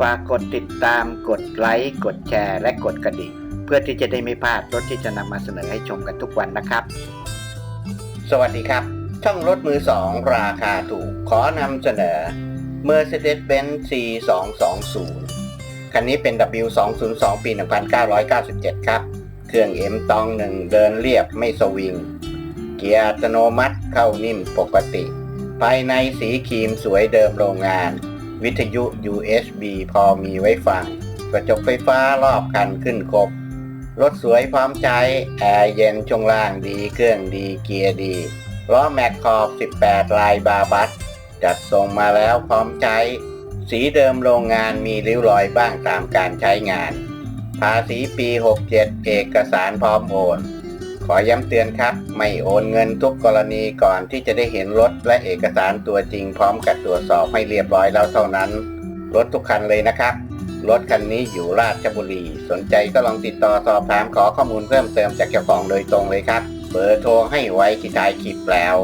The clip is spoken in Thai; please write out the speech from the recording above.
ฝากกดติดตามกดไลค์กดแชร์ และกดกระดิ่ง เพื่อที่จะได้ไม่พลาดรถที่จะนำมาเสนอให้ชมกันทุกวันนะครับ สวัสดีครับ ช่องรถมือสองราคาถูก ขอนำเสนอ Mercedes-Benz C220 คันนี้เป็น W202 ปี 1997 ครับ เครื่อง M ตองหนึ่งเดินเรียบไม่สวิง เกียร์อัตโนมัติเข้านิ่มปกติ ภายในสีครีมสวยเดิมโรงงาน วิทยุ USB พอมีไว้ฟัง กระจกไฟฟ้ารอบคันขึ้นครบ รถสวยพร้อมใช้ แอร์เย็นช่วงล่างดี เครื่องดีเกียร์ดีล้อแม็กขอบ 18 ลายบาบัสจัดส่งมาแล้วพร้อมใช้ สีเดิมโรงงานมีริ้วรอยบ้างตามการใช้งาน ภาษีปี 67 เอกสารพร้อมโอน ขอย้ำเตือนครับ ไม่โอนเงินทุกกรณีก่อนที่จะได้เห็นรถและเอกสารตัวจริงพร้อมกับตรวจสอบให้เรียบร้อยแล้วเท่านั้น รถทุกคันเลยนะครับ รถคันนี้อยู่ราชบุรี สนใจก็ลองติดต่อสอบถามขอข้อมูลเพิ่มเติมจากเจ้าของโดยตรงเลยครับ เบอร์โทรให้ไว้ที่ท้ายคลิปแล้ว